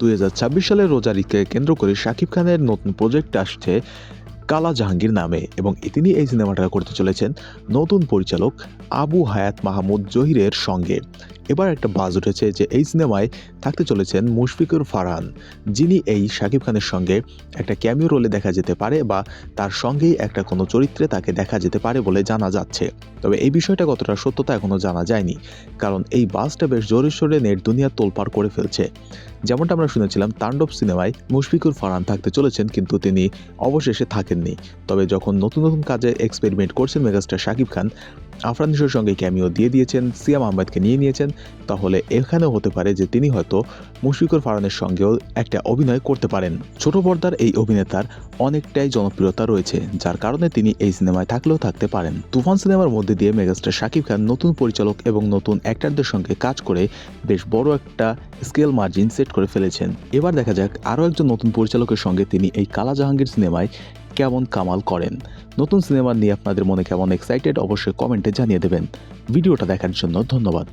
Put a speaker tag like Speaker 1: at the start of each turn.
Speaker 1: দুই সালের রোজারিকে কেন্দ্র করে শাকিব খানের নতুন প্রজেক্ট আসছে কালা জাহাঙ্গীর নামে এবং তিনি এই সিনেমাটা করতে চলেছেন নতুন পরিচালক আবু হায়াত মাহমুদ জহিরের সঙ্গে। এবার একটা বাজ উঠেছে যে এই সিনেমায় থাকতে চলেছেন মুশফিকুর ফারহান, যিনি এই শাকিব খানের সঙ্গে একটা ক্যামিও রোলে দেখা যেতে পারে বা তার সঙ্গেই একটা কোনো চরিত্রে তাকে দেখা যেতে পারে বলে জানা যাচ্ছে। তবে এই বিষয়টা কতটা সত্যতা এখনও জানা যায়নি, কারণ এই বাসটা বেশ জোরে সোরে নেট দুনিয়া তোলপাড় করে ফেলছে। যেমনটা আমরা শুনেছিলাম, তাণ্ডব সিনেমায় মুশফিকুর ফারহান থাকতে চলেছেন কিন্তু তিনি অবশেষে থাকেননি। তবে যখন নতুন নতুন কাজে এক্সপেরিমেন্ট করছেন মেগাস্টার শাকিব খান আফরান সঙ্গে ক্যামিও দিয়ে দিয়েছেন, সিয়াম আহমেদকে নিয়ে নিয়েছেন। তাহলে এখানেও হতে পারে যে তিনি হয়তো মুশফিকুর ফারহানের সঙ্গেও একটা অভিনয় করতে পারেন। ছোট পর্দার এই অভিনেতার অনেকটাই জনপ্রিয়তা রয়েছে, যার কারণে তিনি এই সিনেমায় থাকলেও থাকতে পারেন। তুফান সিনেমার মধ্যে দিয়ে মেগাস্টার শাকিব খান নতুন পরিচালক এবং নতুন অ্যাক্টরদের সঙ্গে কাজ করে বেশ বড় একটা স্কেল মার্জিন সেট করে ফেলেছেন। এবার দেখা যাক আরও একজন নতুন পরিচালকের সঙ্গে তিনি এই কালা জাহাঙ্গীর সিনেমায় কেমন কামাল করেন? নতুন সিনেমা নিয়ে আপনাদের মনে কেমন এক্সাইটেড অবশ্যই কমেন্টে জানিয়ে দেবেন। ভিডিওটা দেখার জন্য ধন্যবাদ।